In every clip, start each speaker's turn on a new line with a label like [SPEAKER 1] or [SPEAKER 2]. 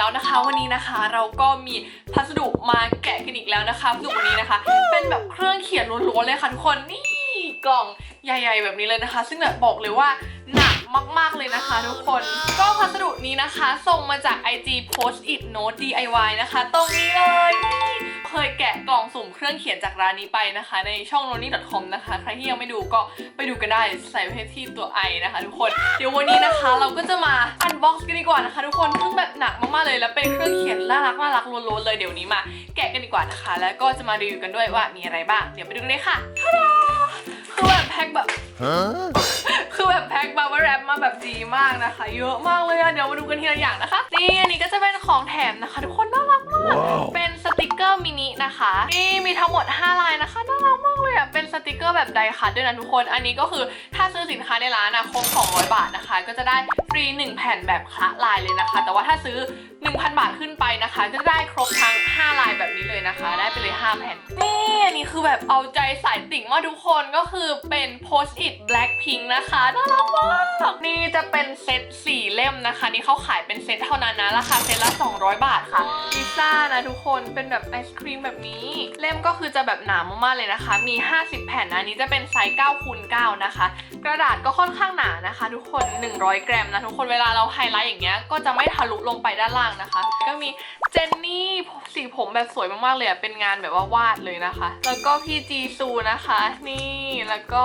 [SPEAKER 1] แล้วนะคะ วันนี้นะคะเราก็มีพัสดุมาแกะกันอีกแล้วนะคะพัสดุวันนี้นะคะ เป็นแบบเครื่องเขียนล้วนๆเลยค่ะทุกคนนี่ กล่องใหญ่ ๆ แบบนี้เลยนะคะ ซึ่งแบบบอกเลยว่าหนักมากๆเลยนะคะทุกคน ก็พัสดุนี้นะคะ ส่งมาจาก IG Post It Note DIY นะคะ ตรงนี้เลยเคยแกะกล่องสุ่มเครื่องเขียนจากร้านนี้ไปนะคะ ในช่อง noni.com นะคะ ใครที่ยังไม่ดูก็ไปดูกันได้ใส่ไว้ที่ตัวไอนะคะ ทุกคน เดี๋ยววันนี้นะคะ เราก็จะมาอันบ็อกซ์กันดีกว่านะคะ ทุกคนซึ่งแบบหนักมากๆเลย แล้วเป็นเครื่องเขียนน่ารักน่ารักล้วนๆเลยเดี๋ยวนี้มา แกะกันดีกว่านะคะ แล้วก็จะมารีวิวกันด้วยว่ามีอะไรบ้าง เดี๋ยวไปดูกันเลยค่ะ คือแบบแพ็คแบบ
[SPEAKER 2] Huh?
[SPEAKER 1] คือแบบแพ็คบับเบิลแรปมาแบบดีมากนะคะ เยอะมากเลยอะเดี๋ยวมาดูกันทีละอย่างนะคะ นี่อันนี้ก็จะเป็นของแถมนะคะ ทุกคนน่ารักมาก
[SPEAKER 2] ว้าว
[SPEAKER 1] เป็นสติกเกอร์มินินะคะ นี่มีทั้งหมด 5 ลายนะคะ น่ารักมากเลยอะเป็นสติกเกอร์แบบไดคัทด้วยนะทุกคน อันนี้ก็คือถ้าซื้อสินค้าในร้านอะครบ200 บาทนะคะ ก็จะได้ฟรี 1 แผ่นแบบคละลายเลยนะคะ แต่ว่าถ้าซื้อ 1,000 บาทขึ้นไปนะคะจะได้ครบทั้ง 5 ลายแบบนี้เลยนะคะ ได้ไปเลย 5 แผ่นนี่อันนี้คือแบบเอาใจสายติ่งมาทุกคนก็คือเป็น post it black pink นะคะน่ารักมากนี่จะเป็นเซตสี่เล่มนะคะ นี่เขาขายเป็นเซตเท่านั้นนะราคาเซตละ 200 บาทค่ะพิซซ่านะทุกคนเป็นแบบไอศครีมแบบนี้ เล่มก็คือจะแบบหนามากๆเลยนะคะ มี 50 แผ่นนะอันนี้จะเป็นไซส์9คูณ9นะคะ กระดาษก็ค่อนข้างหนานะคะ ทุกคน 100กรัมนะทุกคนเวลาเราไฮไลท์อย่างเงี้ยก็จะไม่ทะลุลงไปด้านล่างนะคะ ก็มีเจนนี่สีผมแบบสวยมากๆเลยอะเป็นงานแบบว่าวาดเลยนะคะ แล้วก็พี่จีซูนะคะ นี่แล้วก็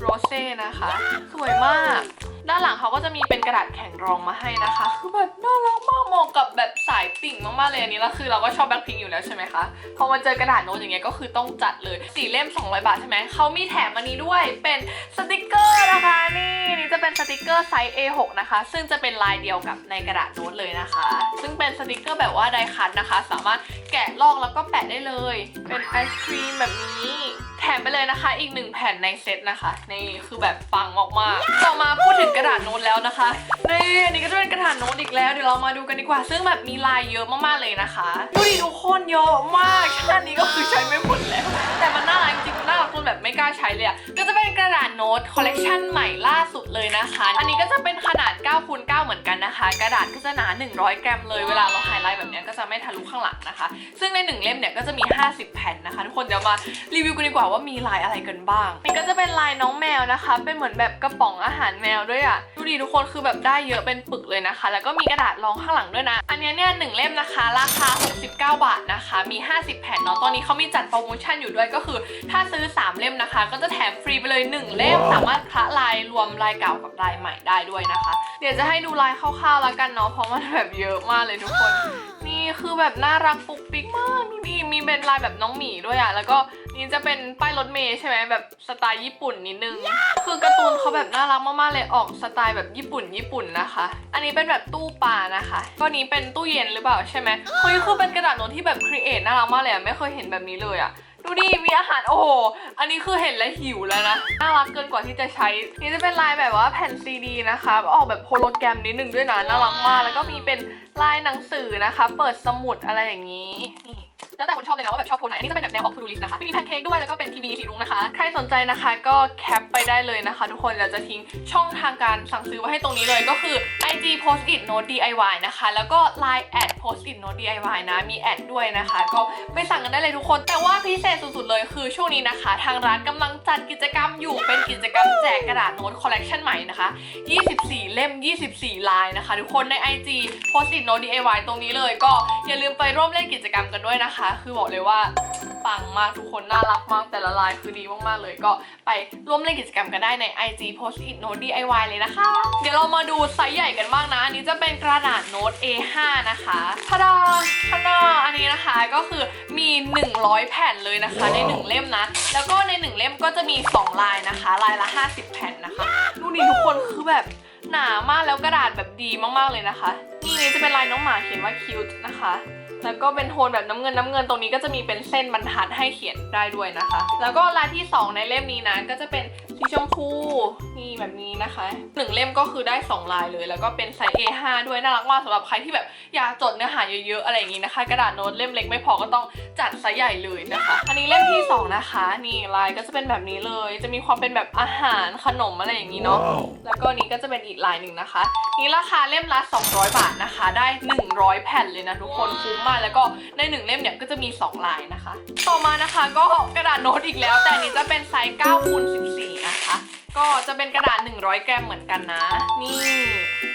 [SPEAKER 1] โรเซ่นะคะ สวยมาก ด้านหลังเขาก็จะมีเป็นกระดาษแข็งรองมาให้นะคะ คือแบบน่ารักมากเหมาะกับแบบสายติ่งมากๆเลยอันนี้แล้วคือเราก็ชอบแบล็คพิงอยู่แล้วใช่ไหมคะ พอมาเจอกระดาษโน้ตอย่างเงี้ยก็คือต้องจัดเลยสี่เล่ม 200 บาทใช่ไหม เขามีแถมอันนี้ด้วยเป็นสติกเกอร์นะคะนี่นี่จะเป็นสติกเกอร์ไซส์ A6 นะคะ ซึ่งจะเป็นลายเดียวกับในกระดาษโน้ตเลยนะคะ ซึ่งเป็นสติกเกอร์แบบว่าไดคัทนะคะ สามารถแกะลอกแล้วก็แปะได้เลย เป็นไอศครีมแบบนี้ ถมไปเลยนะคะ อีกหนึ่งแผ่นในเซตนะคะ นี่คือแบบปังมากๆต่อมาพูดถึงกระดาษโน้ตแล้วนะคะนี่อันนี้ก็จะเป็นกระดาษโน้ตอีกแล้วเดี๋ยวเรามาดูกันดีกว่า ซึ่งแบบมีลายเยอะมากๆเลยนะคะดูดิทุกคนเยอะมากชาตินี้ก็คือใช้ไม่หมดแล้ว แต่มันน่ารักจริงๆน่ารักจนแบบไม่กล้าใช้เลยอะก็จะเป็นกระดาษโน้ตคอลเลกชันใหม่ล่าสุดเลยนะคะ อันนี้ก็จะเป็นขนาด9คูณ9เหมือนกันนะคะ กระดาษก็จะหนา 100 กรัมเลยเวลาเราไฮไลท์แบบนี้ก็จะไม่ทะลุข้างหลังนะคะ ซึ่งในหนึ่งเล่มเนี่ยก็จะมี 50 แผ่นนะคะ ทุกคนเดี๋ยวมารีวิวกันดีกว่าว่ามีลายอะไรกันบ้างนี่ก็จะเป็นลายน้องแมวนะคะ เป็นเหมือนแบบกระป๋องอาหารแมวด้วยอะดูดิทุกคนคือแบบได้เยอะเป็นปึกเลยนะคะ แล้วก็มีกระดาษรองข้างหลังด้วยนะ อันเนี้ยเนี่ยหนึ่งเล่มนะคะ ราคา 69 บาทนะคะ มี 50 แผ่นเนาะตอนนี้เขามีจัดโปรโมชั่นอยู่ด้วยก็คือ ถ้าซื้อ 3 เล่มนะคะ ก็จะแถมฟรีไปเลย 1 เล่ม
[SPEAKER 2] ว้าว
[SPEAKER 1] สามารถคละลายรวมลายเก่ากับลายใหม่ได้ด้วยนะคะ เดี๋ยวจะให้ดูลายคร่าวๆแล้วกันเนาะเพราะมันแบบเยอะมากเลยทุกคนนี่ คือแบบน่ารักปุกปิ๊กมากดูดิมีเป็นลายแบบน้องหมีด้วยอะแล้วก็นี่จะเป็นป้ายรถเมย์ใช่ไหมแบบสไตล์ญี่ปุ่นนิดนึง คือการ์ตูนเขาแบบน่ารักมากๆเลยออกสไตล์แบบญี่ปุ่นญี่ปุ่นนะคะ อันนี้เป็นแบบตู้ปลานะคะก็นี้เป็นตู้เย็นหรือเปล่าใช่ไหมเฮ้ยคือเป็นกระดาษโน้ตที่แบบครีเอทน่ารักมากเลยอะไม่เคยเห็นแบบนี้เลยอะดูดิมีอาหารโอ้โห อันนี้คือเห็นแล้วหิวแล้วนะ น่ารักเกินกว่าที่จะใช้ นี่จะเป็นลายแบบว่าแผ่นซีดีนะคะ ออกแบบโฮโลแกรมนิดนึงด้วยนะ น่ารักมาก แล้วก็มีเป็น ลายหนังสือนะคะ เปิดสมุดอะไรอย่างนี้นี่แล้วแต่คนชอบเลยนะว่าแบบชอบโทนไหน อันนี้จะเป็นแบบแนวออกทูดูลิสนะคะมีแพนเค้กด้วยแล้วก็เป็นทีวีสีรุ้งนะคะ ใครสนใจนะคะก็แคปไปได้เลยนะคะ ทุกคนเราจะทิ้งช่องทางการสั่งซื้อไว้ให้ตรงนี้เลยก็คือ IG Post It Note DIY นะคะ แล้วก็ Line at Post It Note DIY นะ มีแอดด้วยนะคะ ก็ไปสั่งกันได้เลยทุกคน แต่ว่าพิเศษสุดๆเลยคือช่วงนี้นะคะ ทางร้านกำลังจัดกิจกรรมอยู่เป็นกิจกรรมแจกกระดาษโน้ตคอลเลกชันใหม่นะคะ 24 เล่ม 24 ลายนะคะ ทุกคนใน IG postin Post It Note DIY ตรงนี้เลยก็อย่าลืมไปร่วมเล่นกิจกรรมกันด้วยนะคะ คือบอกเลยว่าปังมากทุกคนน่ารักมากแต่ละลายคือดีมากๆเลย ก็ไปร่วมเล่นกิจกรรมกันได้ใน IG Post It Note DIY เลยนะคะ เดี๋ยวเรามาดูไซส์ใหญ่กันบ้างนะ อันนี้จะเป็นกระดาษโน้ต A5 นะคะทาดาทาดาอันนี้นะคะก็คือมี 100 แผ่นเลยนะคะ ใน 1 เล่มนะ แล้วก็ใน 1 เล่มก็จะมี 2 ลายนะคะ ลายละ 50 แผ่นนะคะดูนี่ทุกคนคือแบบ หนามากแล้วกระดาษแบบดีมากๆเลยนะคะ นี่นี้จะเป็นลายน้องหมาเขียนว่า cute นะคะ แล้วก็เป็นโทนแบบน้ำเงินน้ำเงินตรงนี้ก็จะมีเป็นเส้นบรรทัดให้เขียนได้ด้วยนะคะ แล้วก็ลายที่ 2 ในเล่มนี้นะก็จะเป็นสีชมพูนี่แบบนี้นะคะหนึ่งเล่มก็คือได้ 2 ลายเลย แล้วก็เป็นไซส์ A5 ด้วยน่ารักมากสำหรับใครที่แบบอยากจดเนื้อหาเยอะๆอะไรอย่างนี้นะคะ กระดาษโน้ตเล่มเล็กไม่พอก็ต้องจัดไซส์ใหญ่เลยนะคะ อันนี้เล่มที่ 2 นะคะ นี่ลายก็จะเป็นแบบนี้เลย จะมีความเป็นแบบอาหารขนมอะไรอย่างนี้เนาะแล้วก็นี้ก็จะเป็นอีกลายหนึ่งนะคะ นี่ราคาเล่มละ200 บาทนะคะ ได้ 100 แผ่นเลยนะทุกคนคุ้มมากแล้วก็ในหนึ่งเล่มเนี่ยก็จะมี 2 ลายนะคะ ต่อมานะคะก็กระดาษโน้ตอีกแล้ว แต่อันนี้จะเป็นไซส์9คูณ14นะคะ ก็จะเป็นกระดาษ 100กรัมเหมือนกันนะ นี่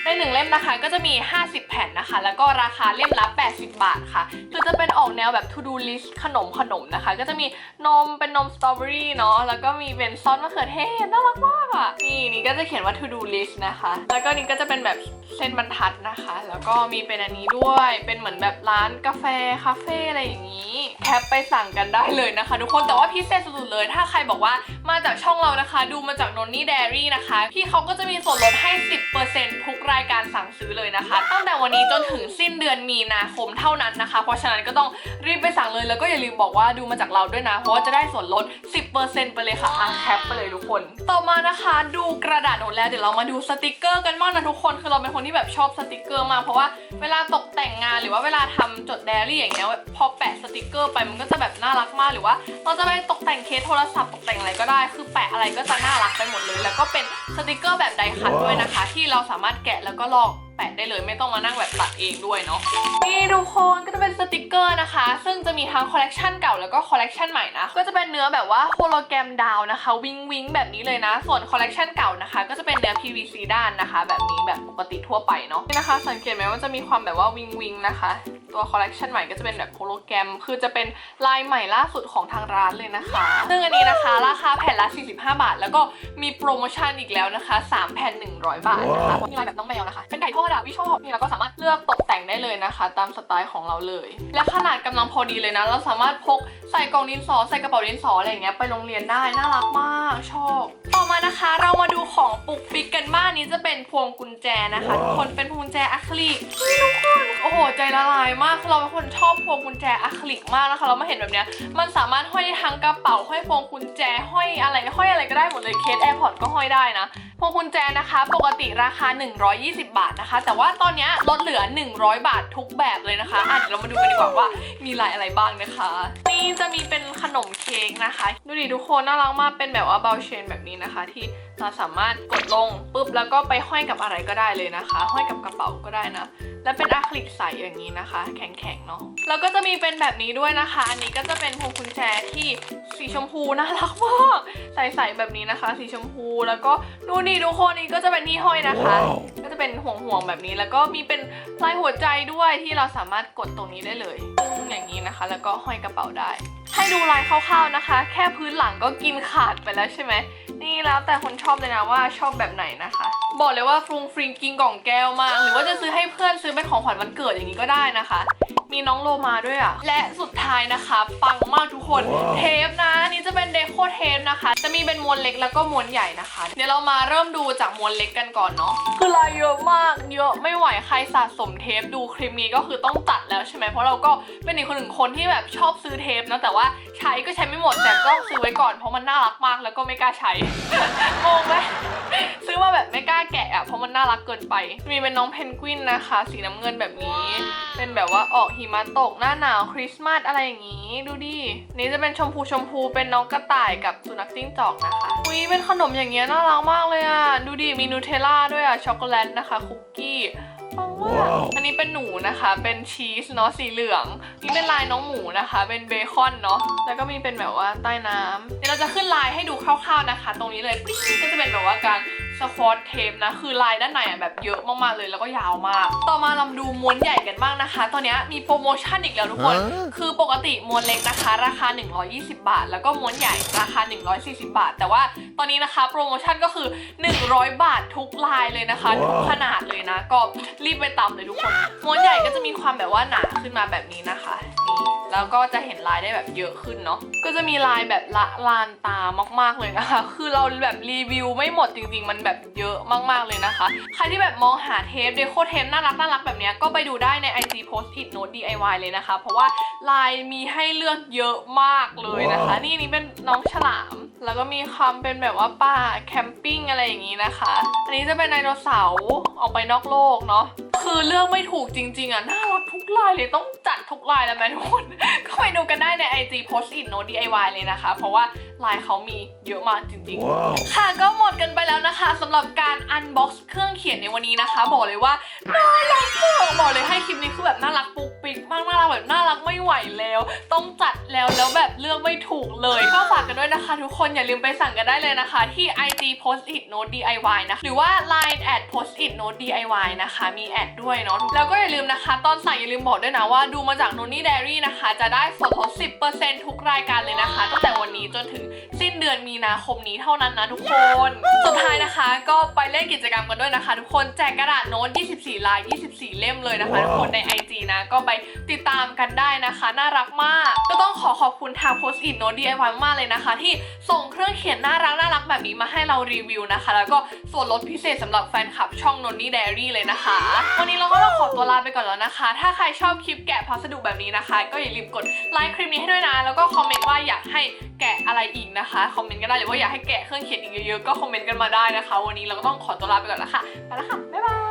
[SPEAKER 1] ในหนึ่งเล่มนะคะก็จะมี 50 แผ่นนะคะ แล้วก็ราคาเล่มละ 80 บาทค่ะ คือจะเป็นออกแนวแบบ to do list ขนมขนมนะคะ ก็จะมีนมเป็นนมสตรอเบอรี่เนาะ แล้วก็มีเป็นซอสมะเขือเทศน่ารักมากอะ นี่นี่ก็จะเขียนว่า to do list นะคะ แล้วก็นี่ก็จะเป็นแบบเส้นบรรทัดนะคะ แล้วก็มีเป็นอันนี้ด้วย เป็นเหมือนแบบร้านกาแฟคาเฟ่อะไรอย่างนี้ แคปไปสั่งกันได้เลยนะคะ ทุกคน แต่ว่าพิเศษสุดๆเลย ถ้าใครบอกว่ามาจากช่องเรานะคะ ดูมาจากนนนี่เดรี่นะคะพี่เขาก็จะมีส่วนลดให้ 10%ทุกรายการสั่งซื้อเลยนะคะ ตั้งแต่วันนี้จนถึงสิ้นเดือนมีนาคมเท่านั้นนะคะ เพราะฉะนั้นก็ต้องรีบไปสั่งเลยแล้วก็อย่าลืมบอกว่าดูมาจากเราด้วยนะ เพราะว่าจะได้ส่วนลด 10%ไปเลยค่ะอะแคปไปเลยทุกคน ต่อมานะคะดูกระดาษโน้ตแล้วเดี๋ยวเรามาดูสติกเกอร์กันบ้างนะทุกคนคือเราเป็นคนที่แบบชอบสติกเกอร์มากเพราะว่าเวลาตกแต่งงานหรือว่าเวลาทำจดไดอารี่อย่างเงี้ยพอแปะสติกเกอร์ไปมันก็จะแบบน่ารักมากหรือว่า เราจะไปตกแต่งเคสโทรศัพท์ตกแต่งอะไรก็ได้ คือแปะอะไรก็จะน่ารักไปหมดเลย แล้วก็เป็นสติกเกอร์แบบไดคัทด้วยนะคะ ที่เราสามารถแกะแล้วก็ลอกแปะได้เลยไม่ต้องมานั่งแบบตัดเองด้วยเนาะนี่ทุกคนก็จะเป็นสติกเกอร์นะคะ ซึ่งจะมีทั้งคอลเลกชันเก่าแล้วก็คอลเลกชันใหม่นะก็จะเป็นเนื้อแบบว่าโฮโลแกรมดาวนะคะ วิงวิงแบบนี้เลยนะ ส่วนคอลเลกชันเก่านะคะ ก็จะเป็นเนื้อ PVC ด้านนะคะ แบบนี้แบบปกติทั่วไปเนาะนี่นะคะ สังเกตไหมว่าจะมีความแบบว่าวิงวิงนะคะ ตัวคอลเลกชันใหม่ก็จะเป็นแบบโฮโลแกรม คือจะเป็นลายใหม่ล่าสุดของทางร้านเลยนะคะ ซึ่งอันนี้นะคะ ราคาแผ่นละ 45 บาท แล้วก็มีโปรโมชั่นอีกแล้วนะคะ 3 แผ่น 100 บาทนะคะมีลายแบบน้องแมวนะคะ เป็นไก่ทอดอะวิชอบนี่เราก็สามารถเลือกตกแต่งได้เลยนะคะ ตามสไตล์ของเราเลย และขนาดกำลังพอดีเลยนะ เราสามารถพกใส่กล่องดินสอใส่กระเป๋าดินสออะไรอย่างเงี้ยไปโรงเรียนได้น่ารักมากชอบ ต่อมานะคะเรามา ดูของปุกปิกกันบ้างนี้จะเป็นพวงกุญแจนะคะ ทุกคนเป็นพวงกุญแจอะคริลิกนี่ทุกคนโอ้โหใจละลายมากคือเราเป็นคนชอบพวงกุญแจอะคริลิกมากนะคะ เรามาเห็นแบบเนี้ยมันสามารถห้อยได้ทั้งกระเป๋าห้อยพวงกุญแจห้อยอะไรห้อยอะไรก็ได้หมดเลยเคสแอร์พอร์ตก็ห้อยได้นะ พวงกุญแจนะคะ ปกติราคา 120 บาทนะคะ แต่ว่าตอนนี้ลดเหลือ 100 บาททุกแบบเลยนะคะอะเดี๋ยวเรามาดูกันดีกว่าว่ามีลายอะไรบ้างนะคะ นี่จะมีเป็นขนมเค้กนะคะ ดูดิทุกคนน่ารักมากเป็นแบบว่าเบลเชนแบบนี้นะคะ ที่เราสามารถกดลงปุ๊บแล้วก็ไปห้อยกับอะไรก็ได้เลยนะคะ ห้อยกับกระเป๋าก็ได้นะและเป็นอะคริลิกใสอย่างนี้นะคะ แข็งๆเนาะแล้วก็จะมีเป็นแบบนี้ด้วยนะคะ อันนี้ก็จะเป็นพวงกุญแจที่สีชมพูน่ารักมากใสๆแบบนี้นะคะ สีชมพูแล้วก็ดูนี่ทุกคนนี่ก็จะเป็นที่ห้อยนะคะ ก็จะเป็นห่วงๆแบบนี้ แล้วก็มีเป็นลายหัวใจด้วยที่เราสามารถกดตรงนี้ได้เลยซึ่งอย่างนี้นะคะ แล้วก็ห้อยกระเป๋าได้ ให้ดูลายคร่าวๆนะคะ แค่พื้นหลังก็กินขาดไปแล้วใช่ไหมนี่แล้วแต่คนชอบเลยนะว่าชอบแบบไหนนะคะ บอกเลยว่าฟรุงฟริงกินกล่องแก้วมาก หรือว่าจะซื้อให้เพื่อนซื้อเป็นของขวัญวันเกิดอย่างนี้ก็ได้นะคะ มีน้องโลมาด้วยอะและสุดท้ายนะคะปังมากทุกคน เทปนะอันนี่จะเป็นเดโคเทปนะคะ จะมีเป็นมวลเล็กแล้วก็มวลใหญ่นะคะ เดี๋ยวเรามาเริ่มดูจากมวลเล็กกันก่อนเนาะคือลายเยอะมากเยอะไม่ไหวใครสะสมเทปดูคลิปนี้ก็คือต้องตัดแล้วใช่ไหมเพราะเราก็เป็นอีกคนหนึ่งคนที่แบบชอบซื้อเทปนะแต่ว่าใช้ก็ใช้ไม่หมดแต่ก็ซื้อไว้ก่อนเพราะมันน่ารักมากแล้วก็ไม่กล้าใช้งงไหมซื้อมาแบบไม่กล้าแกะอะเพราะมันน่ารักเกินไป มีเป็นน้องเพนกวินนะคะ สีน้ำเงินแบบนี้ เป็นแบบว่าออกหิมะตกหน้าหนาวคริสต์มาสอะไรอย่างนี้ ดูดิ นี่จะเป็นชมพูชมพูเป็นน้องกระต่ายกับสุนัขจิ้งจอกนะคะอุ้ยเป็นขนมอย่างเงี้ยน่ารักมากเลยอะดูดิ มีนูเทลล่าด้วยอะช็อกโกแลตนะคะ คุกกี้ปังมาก
[SPEAKER 2] ว้าว
[SPEAKER 1] อันนี้เป็นหนูนะคะ เป็นชีสเนาะสีเหลือง นี่เป็นลายน้องหมูนะคะ เป็นเบคอนเนาะ แล้วก็มีเป็นแบบว่าใต้น้ำเดี๋ยวเราจะขึ้นลายให้ดูคร่าวๆนะคะ ตรงนี้เลยปิ๊งก็จะเป็นแบบว่าการ สควอตเทปนะ คือลายด้านในอะแบบเยอะมากๆเลยแล้วก็ยาวมาก ต่อมาเรามาดูม้วนใหญ่กันบ้างนะคะ ตอนนี้มีโปรโมชั่นอีกแล้วทุกคน
[SPEAKER 2] ฮะ
[SPEAKER 1] คือปกติม้วนเล็กนะคะ ราคา 120 บาท แล้วก็ม้วนใหญ่ราคา 140 บาท แต่ว่าตอนนี้นะคะโปรโมชั่นก็คือ 100 บาททุกลายเลยนะคะ
[SPEAKER 2] ว้าว
[SPEAKER 1] ทุกขนาดเลยนะ ก็รีบไปตามเลยทุกคน ม้วนใหญ่ก็จะมีความแบบว่าหนาขึ้นมาแบบนี้นะคะนี่ แล้วก็จะเห็นลายได้แบบเยอะขึ้นเนาะก็จะมีลายแบบละลานตามากๆเลยนะคะ คือเราแบบรีวิวไม่หมดจริงๆ มันแบบเยอะมากๆเลยนะคะ ใครที่แบบมองหาเทปเดโคเทปน่ารักน่ารักแบบเนี้ยก็ไปดูได้ใน IG Post It Note DIY เลยนะคะ เพราะว่าลายมีให้เลือกเยอะมากเลยนะคะ นี่นี่เป็นน้องฉลาม แล้วก็มีความเป็นแบบว่าป่าแคมปิ้งอะไรอย่างนี้นะคะ อันนี้จะเป็นไดโนเสาร์ออกไปนอกโลกเนาะ คือเลือกไม่ถูกจริง ๆ อะ น่ารักทุกลายเลยต้องจัดทุกลายแล้วแม่ทุกคน ก็ไปดูกันได้ใน IG Post It Note DIY เลยนะคะ เพราะว่า ลายเขามีเยอะมากจริงๆ
[SPEAKER 2] Wow.
[SPEAKER 1] ค่ะก็หมดกันไปแล้วนะคะสำหรับการอันบ็อกซ์เครื่องเขียนในวันนี้นะคะ บอกเลยว่าน่ารักมากบอกเลยให้คลิปนี้คือแบบน่ารักปุ๊กปิ๊กมากน่ารักแบบน่ารักไม่ไหวแล้ว ต้องจัดแล้วแล้วแบบเลือกไม่ถูกเลย ก็ฝากกันด้วยนะคะ ทุกคนอย่าลืมไปสั่งกันได้เลยนะคะ ที่ IG Post It Note DIY นะคะหรือว่า Line at Post It Note DIY นะคะ มีแอดด้วยเนาะแล้วก็อย่าลืมนะคะ ตอนสั่งอย่าลืมบอกด้วยนะว่าดูมาจาก Noni Diary นะคะ จะได้ส่วนลด10%ทุกรายการเลยนะคะตั้งแต่วันนี้จนถึงสิ้นเดือนมีนาคมนี้เท่านั้นนะทุกคน สุดท้ายนะคะก็ไปเล่นกิจกรรมกันด้วยนะคะ ทุกคนแจกกระดาษโน้ต 24 ลาย 24 เล่มเลยนะคะ
[SPEAKER 2] ว้าว
[SPEAKER 1] ทุกคนใน IG นะ ก็ไปติดตามกันได้นะคะ น่ารักมาก ก็ต้องขอขอบคุณทาง Post It Note DIY มากเลยนะคะ ที่ส่งเครื่องเขียนน่ารักน่ารักแบบนี้มาให้เรารีวิวนะคะ แล้วก็ส่วนลดพิเศษสำหรับแฟนคลับช่อง Noni Diary เลยนะคะ วันนี้เราก็ต้องขอตัวลาไปก่อนแล้วนะคะ ถ้าใครชอบคลิปแกะพัสดุแบบนี้นะคะ ก็อย่าลืมกดไลค์คลิปนี้ให้ด้วยนะ แล้วก็คอมเมนต์ว่าอยากให้แกะอะไรอีกนะคะคอมเมนต์ก็ได้หรือว่าอยากให้แกะเครื่องเขียนอีกเยอะๆก็คอมเมนต์กันมาได้นะคะ วันนี้เราก็ต้องขอตัวลาไปก่อนแล้วค่ะไปแล้วค่ะบ๊ายบาย